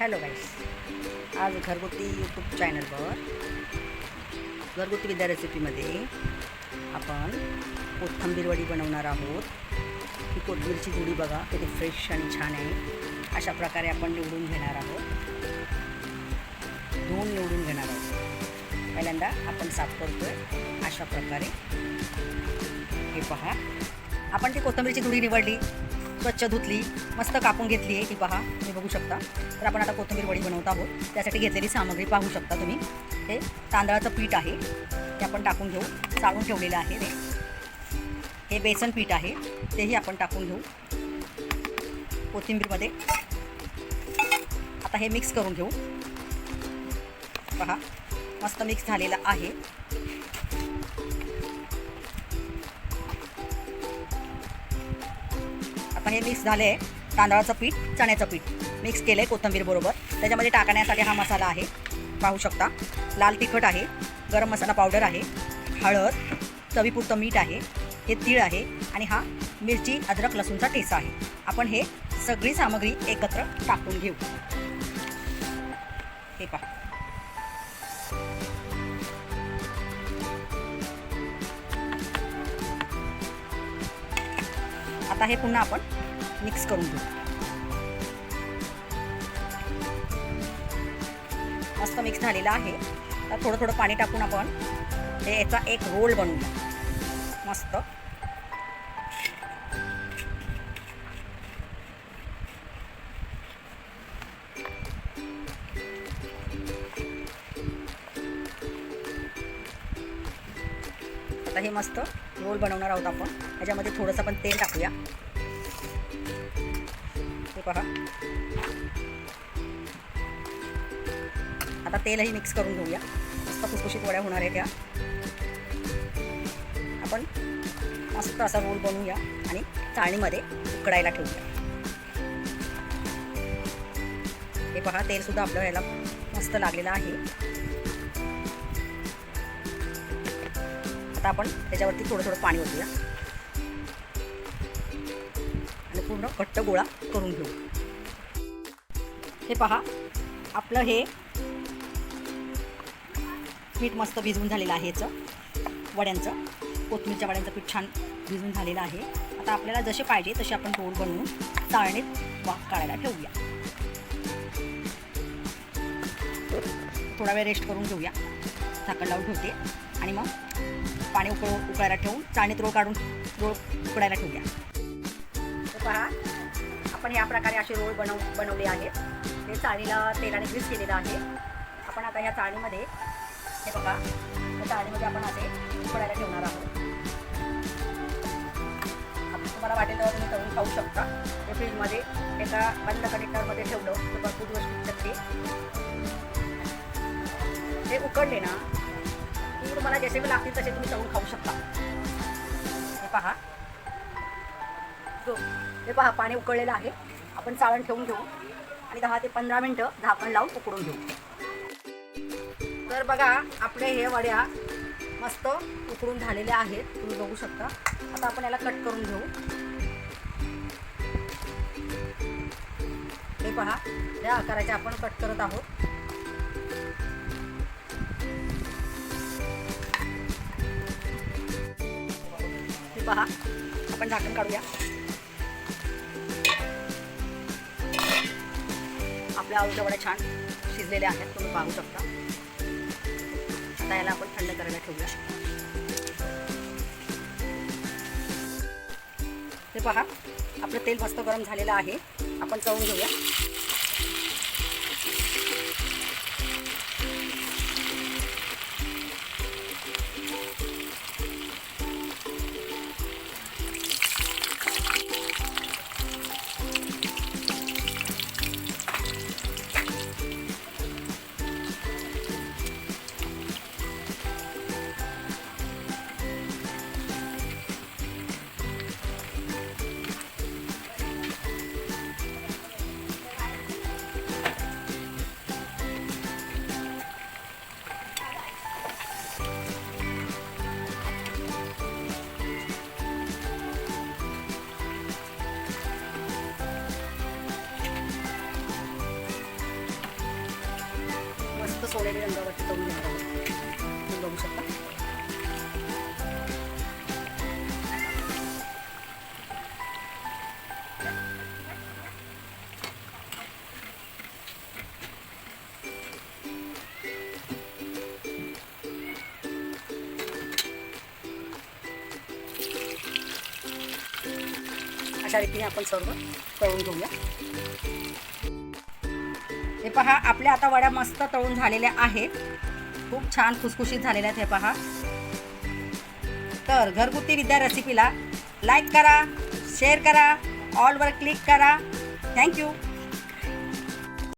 Hello गाईस. आज घरगुती YouTube चॅनलवर घरगुती विद्या रेसिपीमध्ये आपण कोथंबीरवडी बनवणार आहोत. ही कोथंबीरची गुढी बघा किती फ्रेश आणि छान आहे. अशा प्रकारे आपण निवडून घेणार आहोत. धुवून निवडून घेणार आहोत. पहिल्यांदा आपण साफ करतोय. अशा प्रकारे हे पहा. आपण ती कोथंबीरची गुढी निवडली. स्वच्छ धुतली मस्त कापून घेतली आहे ती पहा तुम्ही बघू शकता. तर आपण आता कोथिंबीर वडी बनवत आहोत. त्यासाठी घेतलेली सामग्री पाहू शकता तुम्ही. हे तांदळाचं पीठ आहे. ते आपण टाकून घेऊ. चाळून ठेवलेलं आहे ते. हे बेसन पीठ आहे. तेही आपण टाकून घेऊ. कोथिंबीरमध्ये. आता हे मिक्स करून घेऊ. पहा मस्त मिक्स झालेलं आहे. आता हे मिक्स झाले आहे तांदळाचं पीठ चण्याचं पीठ. मिक्स केलं आहे कोथिंबीरबरोबर त्याच्यामध्ये टाकण्यासाठी हा मसाला आहे. पाहू शकता. लाल तिखट आहे. गरम मसाला पावडर आहे. हळद चवीपुरतं मीठ आहे. हे तीळ आहे आणि हा मिरची अद्रक लसूणचा ठेसा आहे. आपण हे सगळी सामग्री एकत्र टाकून घेऊ. हे पहा. आता हे पुन्हा आपण मिक्स करून घेऊ. मस्त मिक्स झालेलं आहे. तर थोडं थोडं पाणी टाकून आपण हे याचा एक रोल बनवूया. मस्त. आता हे मस्त रोल बनवणार आहोत आपण. ह्याच्यामध्ये थोडंसं आपण तेल टाकूया. हे पहा. आता तेलही मिक्स करून घेऊया. मस्त खुसखुशीत वड्या होणार आहे त्या आपण मस्त असा रोल बनवूया आणि चाळणीमध्ये उकडायला ठेवूया. हे पहा तेलसुद्धा आपलं याला मस्त लागलेलं आहे. आपण त्याच्यावरती थोडं थोडं पाणी ओतूया. आणि पूर्ण घट्ट गोळा करून घेऊ. हे पहा आपलं हे पीठ मस्त भिजवून झालेलं आहे याचं वड्यांचं. कोथिंबीरच्या वड्यांचं पीठ छान भिजून झालेलं आहे. आता आपल्याला जसे पाहिजे तसे आपण रोल बनवून चाळणीत वाफ काढायला ठेवूया. थोडा वेळ रेस्ट करून घेऊया. झाकण लावून ठेवते. आणि मग पाणी उकळ उकळायला ठेवून चाळणीत रोळ काढून रोळ उकळायला ठेवूया. तर पहा आपण या प्रकारे असे रोळ बनव बनवले आहेत हे चाळणीला तेलाने ग्रीस केलेलं आहे. आपण आता या चाळणीमध्ये हे बघा या चाळणीमध्ये आपण असे उकळायला ठेवणार आहोत. तुम्हाला वाटेल तेव्हा तुम्ही तळून खाऊ शकता. ते फ्रीजमध्ये एका बंद कंटेनरमध्ये ठेवलं तर भरपूर दिवस टिकतात ते उकडले ना तुम्हाला जसे बी लागतील तसे तुम्ही तळून खाऊ शकता. हे पहा. हे पहा पाणी उकळलेलं आहे. आपण चाळण ठेवून घेऊ. आणि दहा ते पंधरा मिनटं झाकण लावून उकडून घेऊ. तर बघा आपले हे वड्या मस्त उकडून झालेल्या आहेत. तुम्ही बघू शकता. आता आपण याला कट करून घेऊ. हे पहा या आकाराचे आपण कट करत आहोत. पहा. आपण झाकण काढूया. आपल्या आळूच्या वड्या छान शिजलेल्या आहेत तुम्ही पाहू शकता. आता याला आपण थंड करायला ठेवूया. हे पहा आपलं तेल मस्त गरम झालेलं आहे. आपण चवून घेऊया. सोनेरी रंगावरती तळून घेणार बघू शकता अशा रीतीने आपण सर्व तळून घेऊया हे पहा आपल्या आता वड्या मस्त तळून झालेल्या आहेत. खूप छान खुसखुशीत झालेल्या आहेत हे पहा. तर घरगुती विद्या रेसिपीला लाईक करा शेअर करा ऑलवर क्लिक करा. थँक्यू